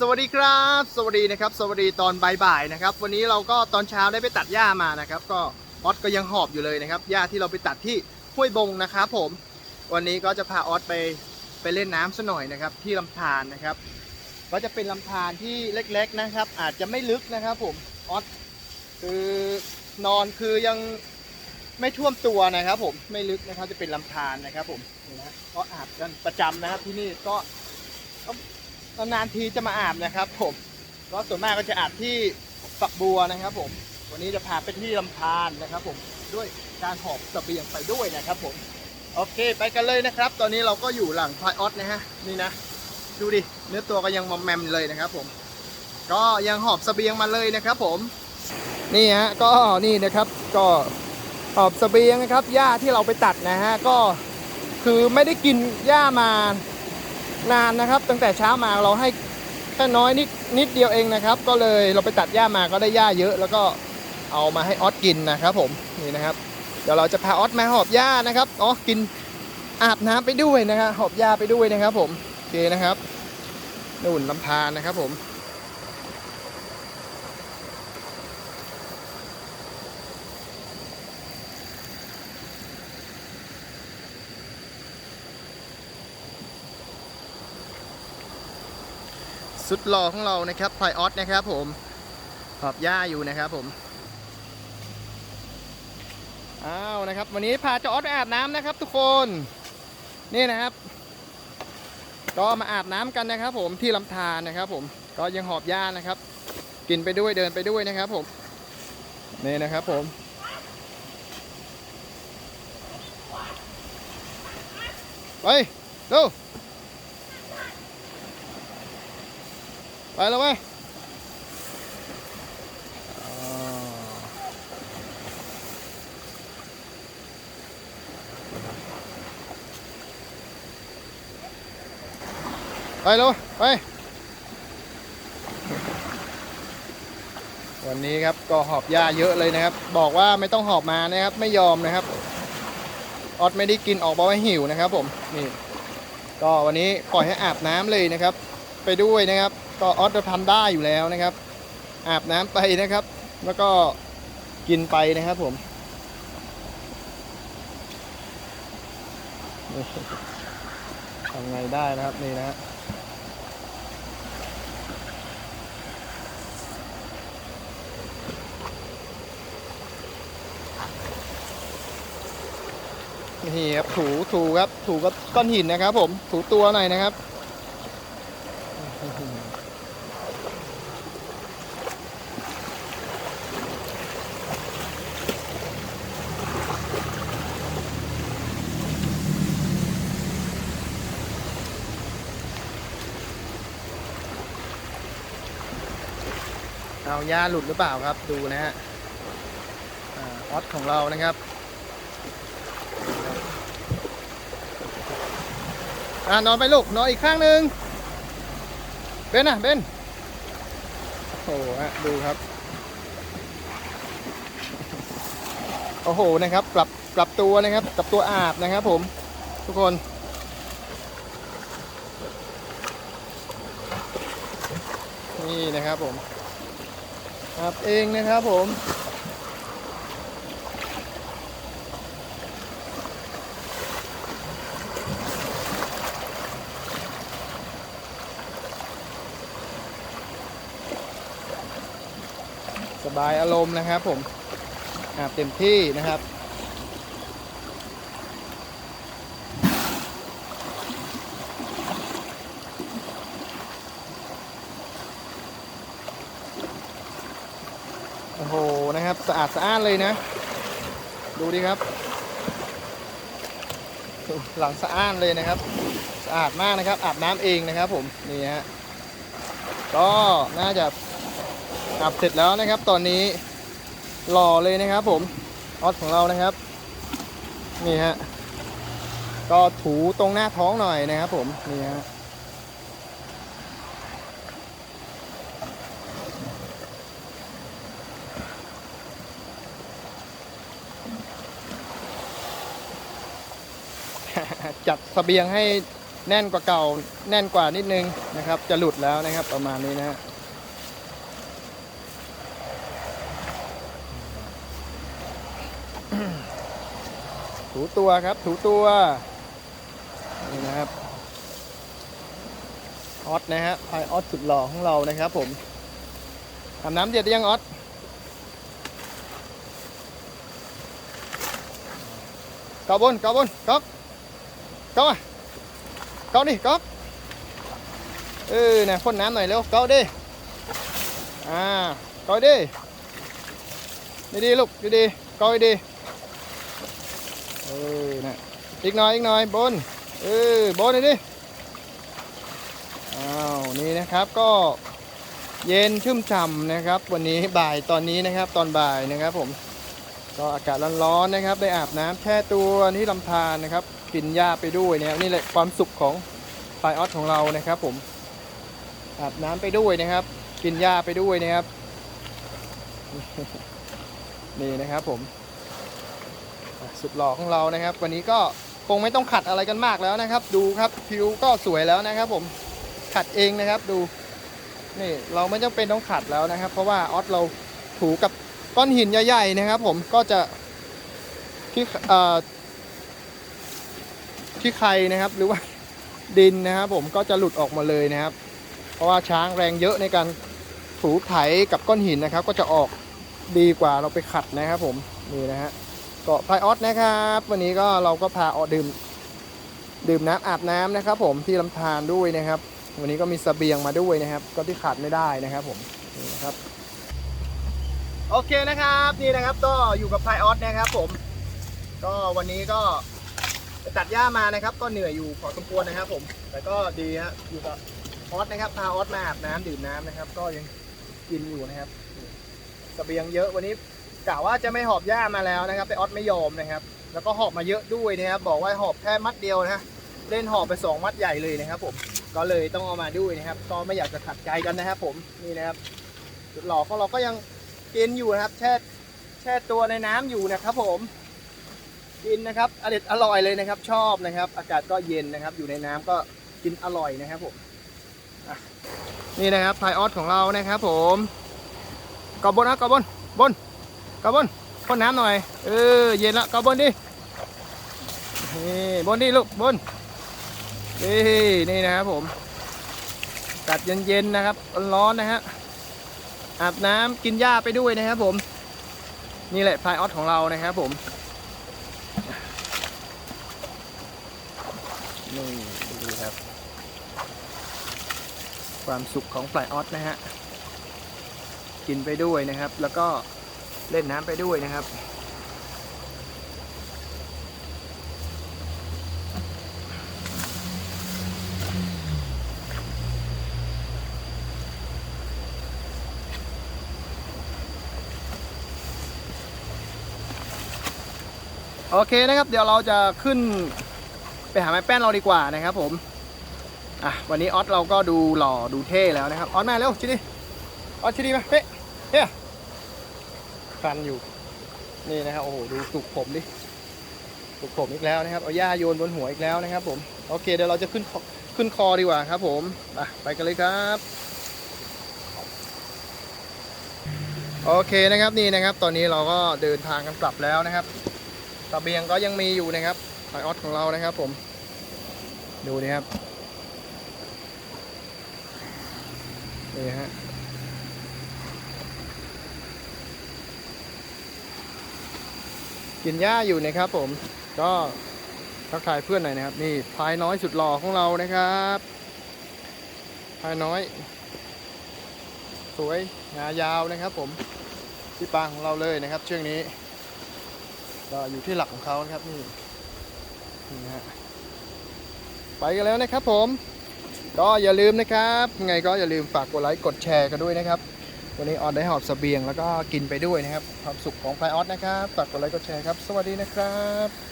สวัสดีครับ สวัสดีนะครับ สวัสดีตอนบ่ายๆนะครับ วันนี้เราก็ตอนเช้าได้ไปตัดหญ้ามานะครับ ก็ออสก็ยังหอบอยู่เลยนะครับหญ้าที่เราไปตัดที่ห้วยบงนะครับผม วันนี้ก็จะพาออสไปไปเล่นน้ำซะหน่อยนะครับ ที่ลำธารนะครับ ก็จะเป็นลำธารที่เล็ก ๆนะครับ อาจจะไม่ลึกนะครับ ผมออสคือนอนคือยังไม่ท่วมตัวนะครับผมไม่ลึกนะครับจะเป็นลำธารนะครับผมนะก็อาบกันประจำนะครับที่นี่ก็ นานทีจะมาอาบนะครับผมก็ส่วนมากก็จะอาบที่ฝักบัวนะครับ ผม วันนี้จะพาไปที่ลำธารนะครับ ผมด้วยการหอบสเสบียงไปด้วยนะครับผมโอเคไปกันเลยนะครับ ตอนนี้เราก็อยู่หลังพลายออสนะฮะนี่นะดูดิเนื้อตัวก็ยังมอมแมมเลยนะครับ ผม ก็ยังหอบสเสบียงมาเลยนะครับ ผมนี่ฮะก็นี่นะครับก็หอบสเสบียงนะครับหญ้าที่เราไปตัดนะฮะก็คือไม่ได้กินหญ้ามา นานนะครับ ตั้งแต่เช้ามาเราให้แค่น้อยนิดนิดเดียวเองนะครับ ก็เลยเราไปตัดหญ้ามาก็ได้หญ้าเยอะ แล้วก็เอามาให้ออสกินนะครับ ผมนี่นะครับ เดี๋ยวเราจะพาออสมาหอบหญ้านะครับอ๋อกินอาบน้ำไปด้วยนะครับหอบหญ้าไปด้วยนะครับ ผมโอเคนะครับนู่นลำธารนะครับผม สุดหล่อของเรานะครับพลายออสนะครับผมหอบหญ้าอยู่นะครับผมอ้าวนะครับ วันนี้พาจออสไปอาบน้ำนะครับ ทุกคนนี่นะครับ ก็มาอาบน้ำกันนะครับ ผมที่ลำธารนะครับ ผมก็ยังหอบหญ้านะครับ กินไปด้วยเดินไปด้วยนะครับ ผมนี่นะครับผมไปดู ไปแล้วเว้ยไปแล้วเว้ยไป วันนี้ครับก็หอบหญ้าเยอะเลยนะครับ บอกว่าไม่ต้องหอบมานะครับ ไม่ยอมนะครับ ออดไม่ได้กินออกบอกว่าหิวนะครับ ผมนี่ ก็วันนี้ปล่อยให้อาบน้ำเลยนะครับ ไปด้วยนะครับ ก็ออสจะทำได้อยู่แล้วนะครับ อาบน้ำไปนะครับ แล้วก็กินไปนะครับผมทำไงได้นะครับนี่นะฮะนี่ครับถูถูครับถูกับก้อนหินนะครับ ผมถูตัวหน่อยนะครับ เอาหญ้าหลุดหรือเปล่าครับดูนะฮะออสของเรานะครับอ่านอนไปลูกนอนอีกข้างหนึ่งเบนอะเบนโอ้โหดูครับ โอ้โหนะครับ ปรับปรับตัวนะครับปรับตัวอาบนะครับผมทุกคนนี่นะครับผม ครับเองนะครับผมสบายอารมณ์นะครับผมอาบเต็มที่นะครับ โอ้โห สะอาดสะอานเลยนะ ดูดิครับ หลังสะอานเลยนะครับ สะอาดมากนะครับอาบน้ำเองนะครับ ผมนี่ฮะก็น่าจะอาบเสร็จแล้วนะครับ ตอนนี้หล่อเลยนะครับ ผมออสของเรานะครับนี่ฮะก็ถูตรงหน้าท้องหน่อยนะครับ ผมนี่ฮะ จัดสเสบียงให้แน่นกว่าเก่า แน่นกว่านิดนึงนะครับ จะหลุดแล้วนะครับประมาณนี้นะฮะถูตัวครับ ถูตัวนี่นะครับออสนะฮะพายออสสุดหล่อของเรานะครับ ผมอาบน้ำเดือยังออสเกาบนเกาบนก๊อก ก๊อกมาก๊อกดิก๊อกเออนะพ่นน้ำหน่อยเร็วก๊อกดิอ่าก๊อกดิดีดีลูกดีดีก๊อกดีเออนะอีกหน่อยอีกหน่อยบนเออบนหน่อยดิอ้าวนี่นะครับก็เย็นชุ่มฉ่ำนะครับ วันนี้บ่ายตอนนี้นะครับ ตอนบ่ายนะครับผมก็อากาศร้อนๆนะครับ ได้อาบน้ำแช่ตัวที่ลำธารนะครับ กินหญ้าไปด้วยนะครับนี่แหละความสุขของไฟออสของเรานะครับผมอาบน้ำไปด้วยนะครับ กินหญ้าไปด้วยนะครับ นี่นะครับผมสุดหล่อของเรานะครับ วันนี้ก็คงไม่ต้องขัดอะไรกันมากแล้วนะครับ ดูครับผิวก็สวยแล้วนะครับ ผมขัดเองนะครับดูนี่เราไม่จำเป็นต้องขัดแล้วนะครับ เพราะว่าออสเราถูกับก้อนหินใหญ่ๆนะครับ ผมก็จะที่อ่อ ที่ใครนะครับ หรือว่าดินนะครับผมก็จะหลุดออกมาเลยนะครับ เพราะว่าช้างแรงเยอะในการถูไถกับก้อนหินนะครับ ก็จะออกดีกว่าเราไปขัดนะครับ ผมนี่นะฮะเกาะพายออสนะครับ วันนี้ก็เราก็พาออกดื่มดื่มน้ำอาบน้ำนะครับ ผมที่ลำธารด้วยนะครับ วันนี้ก็มีเสบียงมาด้วยนะครับ ก็ที่ขาดไม่ได้นะครับ ผมนี่นะครับ โอเคนะครับนี่นะครับก็อยู่กับพายออสนะครับ ผม ก็วันนี้ก็ ตัดหญ้ามานะครับ ก็เหนื่อยอยู่พอสมควรนะครับ ผม แต่ก็ดีฮะอยู่กับออสนะครับพาออสมาอาบน้ำดื่มน้ำนะครับ ก็ยังกินอยู่นะครับเสบียงเยอะวันนี้กะว่าจะไม่หอบหญ้ามาแล้วนะครับ แต่ออสไม่ยอมนะครับ แล้วก็หอบมาเยอะด้วยนะครับ บอกว่าหอบแค่มัดเดียวนะเล่นหอบไปสองมัดใหญ่เลยนะครับ ผมก็เลยต้องเอามาด้วยนะครับ ก็ไม่อยากจะขัดใจกันนะครับ ผมนี่นะครับจุดหล่อของเราก็ยังกินอยู่นะครับ แช่แช่ตัวในน้ำอยู่นะครับ ผม กินนะครับอร่อยอร่อยเลยนะครับ ชอบนะครับ อากาศก็เย็นนะครับ อยู่ในน้ำก็กินอร่อยนะครับผมนี่นะครับพายออสของเรานะครับ ผมกอบบนนะกอบบนบนกระบนพ่นน้ำหน่อยเออเย็นละกระบนดินี่บนดิลูกบนนี่นี่นะครับผมกัดเย็นๆนะครับร้อนๆนะฮะอาบน้ำกินหญ้าไปด้วยนะครับผม นี่แหละพายออสของเรานะครับผม นี่ดูครับ ความสุขของปลายออสนะฮะ กินไปด้วยนะครับ แล้วก็เล่นน้ำไปด้วยนะครับโอเคนะครับ เดี๋ยวเราจะขึ้น ไปหาไม้แป้นเราดีกว่านะครับผมอะวันนี้ออสเราก็ดูหล่อดูเท่แล้วนะครับออสมาเร็วชิดิออสชิดิมาเฮ้เฮ้คันอยู่นี่นะครับโอ้โหดูสุกผมดิสุกผมอีกแล้วนะครับเอาหญ้าโยนบนหัวอีกแล้วนะครับ ผมโอเคเดี๋ยวเราจะขึ้นขึ้นคอดีกว่าครับ ผมไปไปกันเลยครับโอเคนะครับนี่นะครับ ตอนนี้เราก็เดินทางกันกลับแล้วนะครับตะเบียงก็ยังมีอยู่นะครับ ไอออสของเรานะครับผม ดูนี่ครับ นี่ฮะกินหญ้าอยู่นะครับผม ก็ทักทายเพื่อนหน่อยนะครับ นี่พายน้อยสุดหล่อของเรานะครับพายน้อย สวยงายาวนะครับผมที่ปางของเราเลยนะครับ เชือกนี้ก็อยู่ที่หลักของเขานะครับนี่ นี่ฮะไปกันแล้วนะครับผม ก็อย่าลืมนะครับไงก็อย่าลืมฝากกดไลค์กดแชร์กันด้วยนะครับ วันนี้ออนได้หอบเสบียงแล้วก็กินไปด้วยนะครับความสุขของไฟออสนะครับฝากกดไลค์กดแชร์ครับ สวัสดีนะครับ